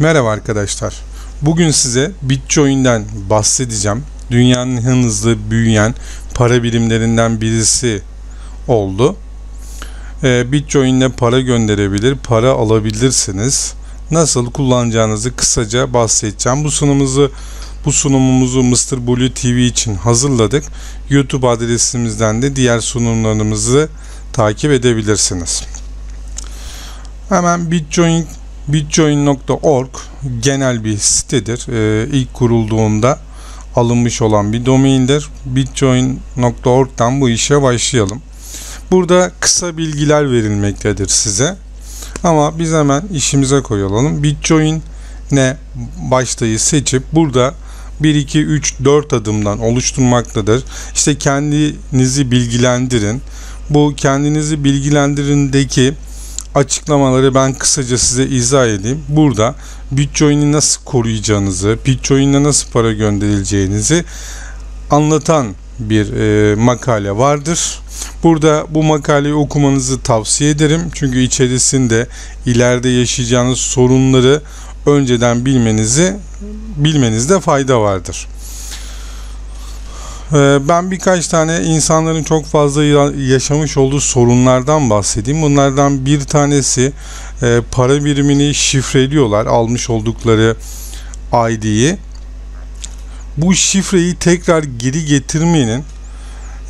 Merhaba arkadaşlar. Bugün size Bitcoin'den bahsedeceğim. Dünyanın en hızlı büyüyen para birimlerinden birisi oldu. Ee, Bitcoin'le para gönderebilir, para alabilirsiniz. Nasıl kullanacağınızı kısaca bahsedeceğim. Bu sunumumuzu bu sunumumuzu Mr. Blue TV için hazırladık. YouTube adresimizden de diğer sunumlarımızı takip edebilirsiniz. Hemen Bitcoin Bitcoin.org genel bir sitedir. Ee, ilk kurulduğunda alınmış olan bir domaindir. Bitcoin.org'dan bu işe başlayalım. Burada kısa bilgiler verilmektedir size. Ama biz hemen işimize koyalım. Bitcoin ne başlığı seçip burada 1, 2, 3, 4 adımdan oluşturmaktadır. İşte kendinizi bilgilendirin. Bu kendinizi bilgilendirindeki açıklamaları ben kısaca size izah edeyim. Burada Bitcoin'i nasıl koruyacağınızı, Bitcoin'le nasıl para gönderileceğinizi anlatan bir e, makale vardır. Burada bu makaleyi okumanızı tavsiye ederim. Çünkü içerisinde ileride yaşayacağınız sorunları önceden bilmenizi bilmenizde fayda vardır. Ee, ben birkaç tane insanların çok fazla yaşamış olduğu sorunlardan bahsedeyim. Bunlardan bir tanesi e, para birimini şifreliyorlar almış oldukları ID'yi. Bu şifreyi tekrar geri getirmenin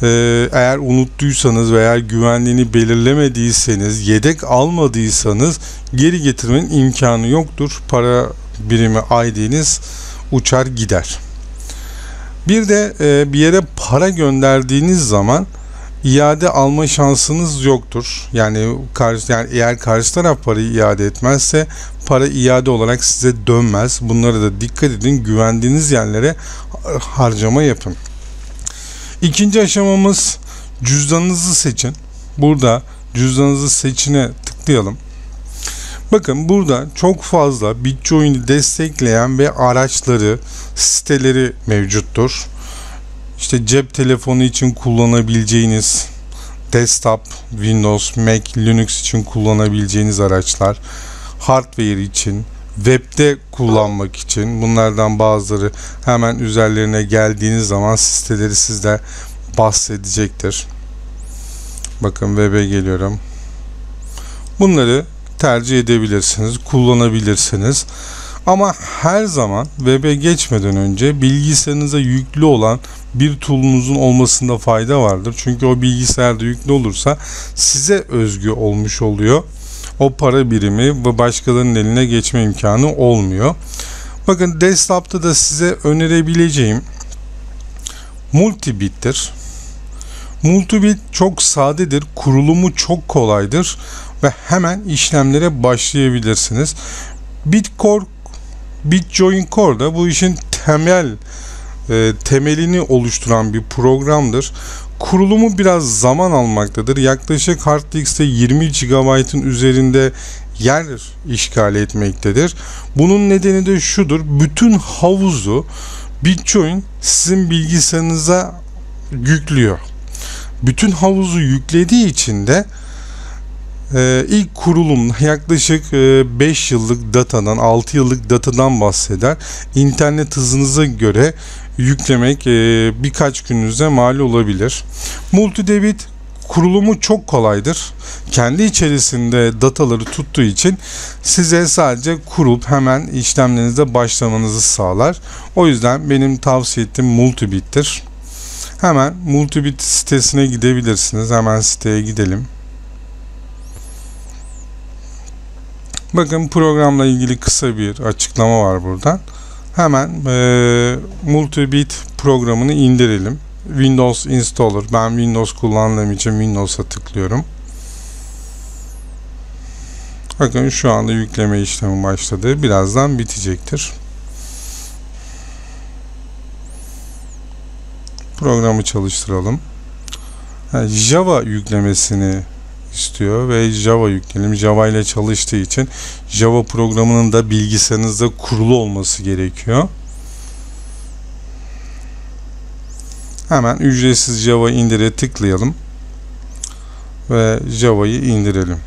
e, eğer unuttuysanız veya güvenliğini belirlemediyseniz, yedek almadıysanız geri getirmenin imkanı yoktur. Para birimi ID'niz uçar gider. Bir de e, bir yere para gönderdiğiniz zaman iade alma şansınız yoktur. Yani karşı yani eğer karşı taraf parayı iade etmezse para iade olarak size dönmez. Bunlara da dikkat edin. Güvendiğiniz yerlere harcama yapın. İkinci aşamamız cüzdanınızı seçin. Burada cüzdanınızı seçine tıklayalım. Bakın burada çok fazla Bitcoin'i destekleyen ve araçları, siteleri mevcuttur. İşte cep telefonu için kullanabileceğiniz desktop, Windows, Mac, Linux için kullanabileceğiniz araçlar, hardware için, webde kullanmak için bunlardan bazıları hemen üzerlerine geldiğiniz zaman siteleri sizde bahsedecektir. Bakın web'e geliyorum. Bunları tercih edebilirsiniz, kullanabilirsiniz. Ama her zaman web'e geçmeden önce bilgisayarınıza yüklü olan bir tool'unuzun olmasında fayda vardır. Çünkü o bilgisayarda yüklü olursa size özgü olmuş oluyor. O para birimi ve başkalarının eline geçme imkanı olmuyor. Bakın desktop'ta da size önerebileceğim Multibit'tir. Multibit çok sadedir, kurulumu çok kolaydır ve hemen işlemlere başlayabilirsiniz. Bitcore, Bitjoin Core da bu işin temel e, temelini oluşturan bir programdır. Kurulumu biraz zaman almaktadır. Yaklaşık hard diskte 20 GB'ın üzerinde yer işgal etmektedir. Bunun nedeni de şudur. Bütün havuzu Bitcoin sizin bilgisayarınıza yüklüyor. Bütün havuzu yüklediği için de ee, ilk kurulum yaklaşık 5 e, yıllık datadan 6 yıllık datadan bahseder. İnternet hızınıza göre yüklemek e, birkaç gününüze mal olabilir. Multidebit kurulumu çok kolaydır. Kendi içerisinde dataları tuttuğu için size sadece kurup hemen işlemlerinize başlamanızı sağlar. O yüzden benim tavsiye ettiğim Multibit'tir. Hemen Multibit sitesine gidebilirsiniz. Hemen siteye gidelim. Bakın programla ilgili kısa bir açıklama var buradan. Hemen e, Multibit programını indirelim. Windows Installer. Ben Windows kullandığım için Windows'a tıklıyorum. Bakın şu anda yükleme işlemi başladı. Birazdan bitecektir. Programı çalıştıralım. Java yüklemesini istiyor ve Java yükleyelim. Java ile çalıştığı için Java programının da bilgisayarınızda kurulu olması gerekiyor. Hemen ücretsiz Java indire tıklayalım ve Java'yı indirelim.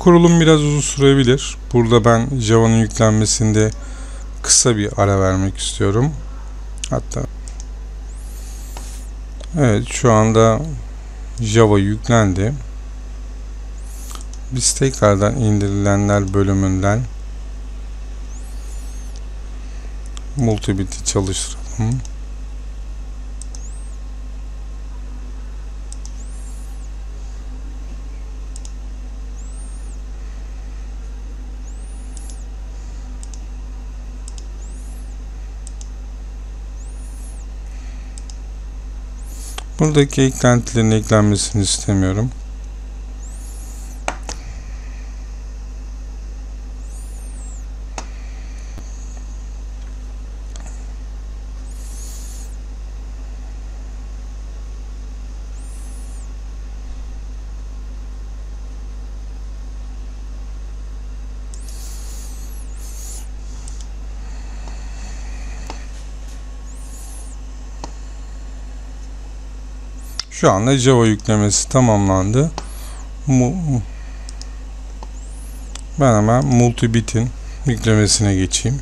Kurulum biraz uzun sürebilir. Burada ben Java'nın yüklenmesinde kısa bir ara vermek istiyorum. Hatta Evet şu anda Java yüklendi. Biz tekrardan indirilenler bölümünden Multibit'i çalıştıralım. Buradaki eklentilerin eklenmesini istemiyorum. Şu anda Java yüklemesi tamamlandı. Ben hemen Multibit'in yüklemesine geçeyim.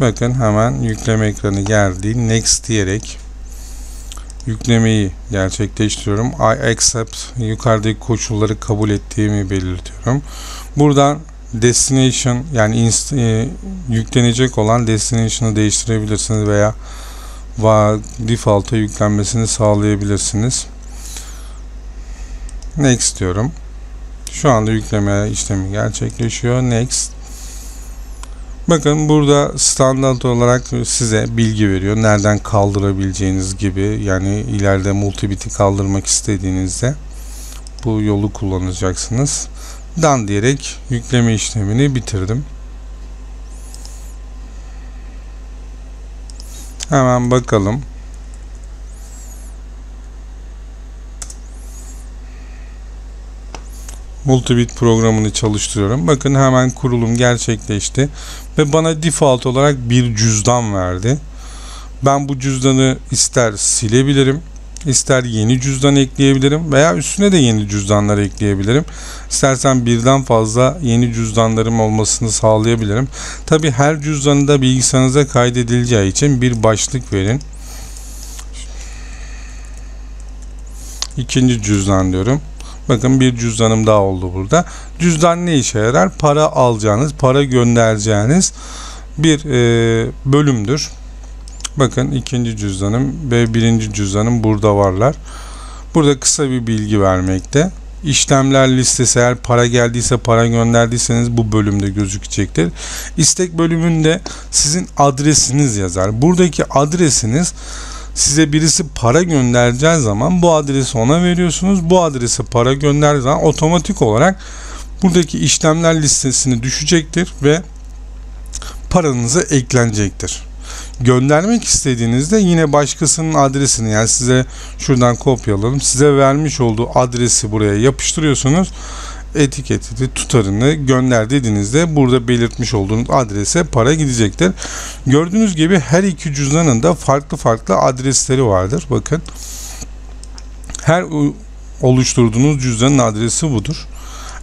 Bakın hemen yükleme ekranı geldi. Next diyerek yüklemeyi gerçekleştiriyorum. I accept yukarıdaki koşulları kabul ettiğimi belirtiyorum. Buradan destination yani e, yüklenecek olan destination'ı değiştirebilirsiniz veya ve default'a yüklenmesini sağlayabilirsiniz. Next diyorum. Şu anda yükleme işlemi gerçekleşiyor. Next. Bakın burada standart olarak size bilgi veriyor. Nereden kaldırabileceğiniz gibi. Yani ileride multibit'i kaldırmak istediğinizde bu yolu kullanacaksınız. Dan diyerek yükleme işlemini bitirdim. Hemen bakalım. Multibit programını çalıştırıyorum. Bakın hemen kurulum gerçekleşti. Ve bana default olarak bir cüzdan verdi. Ben bu cüzdanı ister silebilirim İster yeni cüzdan ekleyebilirim veya üstüne de yeni cüzdanlar ekleyebilirim. İstersen birden fazla yeni cüzdanlarım olmasını sağlayabilirim. Tabi her cüzdanı da bilgisayarınıza kaydedileceği için bir başlık verin. İkinci cüzdan diyorum. Bakın bir cüzdanım daha oldu burada. Cüzdan ne işe yarar? Para alacağınız, para göndereceğiniz bir bölümdür. Bakın ikinci cüzdanım ve birinci cüzdanım burada varlar. Burada kısa bir bilgi vermekte. İşlemler listesi eğer para geldiyse para gönderdiyseniz bu bölümde gözükecektir. İstek bölümünde sizin adresiniz yazar. Buradaki adresiniz size birisi para göndereceği zaman bu adresi ona veriyorsunuz. Bu adrese para gönderdiği zaman otomatik olarak buradaki işlemler listesini düşecektir ve paranıza eklenecektir göndermek istediğinizde yine başkasının adresini yani size şuradan kopyalayalım. Size vermiş olduğu adresi buraya yapıştırıyorsunuz. Etiketi tutarını gönder dediğinizde burada belirtmiş olduğunuz adrese para gidecektir. Gördüğünüz gibi her iki cüzdanın da farklı farklı adresleri vardır. Bakın. Her oluşturduğunuz cüzdanın adresi budur.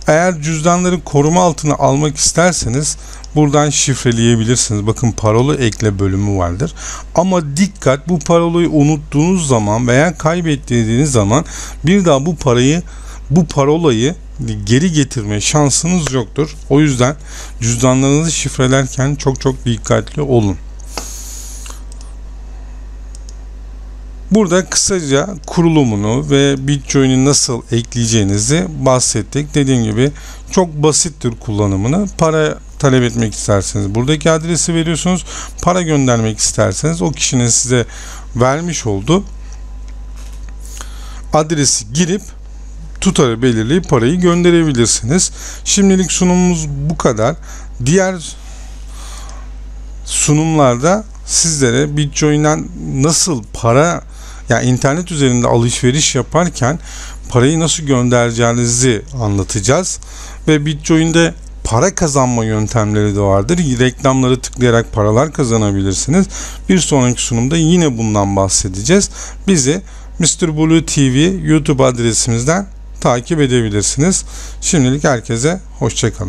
Eğer cüzdanları koruma altına almak isterseniz buradan şifreleyebilirsiniz. Bakın parola ekle bölümü vardır. Ama dikkat bu parolayı unuttuğunuz zaman veya kaybettiğiniz zaman bir daha bu parayı bu parolayı geri getirme şansınız yoktur. O yüzden cüzdanlarınızı şifrelerken çok çok dikkatli olun. Burada kısaca kurulumunu ve BitJoin'i nasıl ekleyeceğinizi bahsettik. Dediğim gibi çok basittir kullanımını. Para talep etmek isterseniz buradaki adresi veriyorsunuz. Para göndermek isterseniz o kişinin size vermiş olduğu adresi girip tutarı belirleyip parayı gönderebilirsiniz. Şimdilik sunumumuz bu kadar. Diğer sunumlarda sizlere BitJoin'den nasıl para yani internet üzerinde alışveriş yaparken parayı nasıl göndereceğinizi anlatacağız. Ve BitJoin'de para kazanma yöntemleri de vardır. Reklamları tıklayarak paralar kazanabilirsiniz. Bir sonraki sunumda yine bundan bahsedeceğiz. Bizi Mr. Blue TV YouTube adresimizden takip edebilirsiniz. Şimdilik herkese hoşçakalın.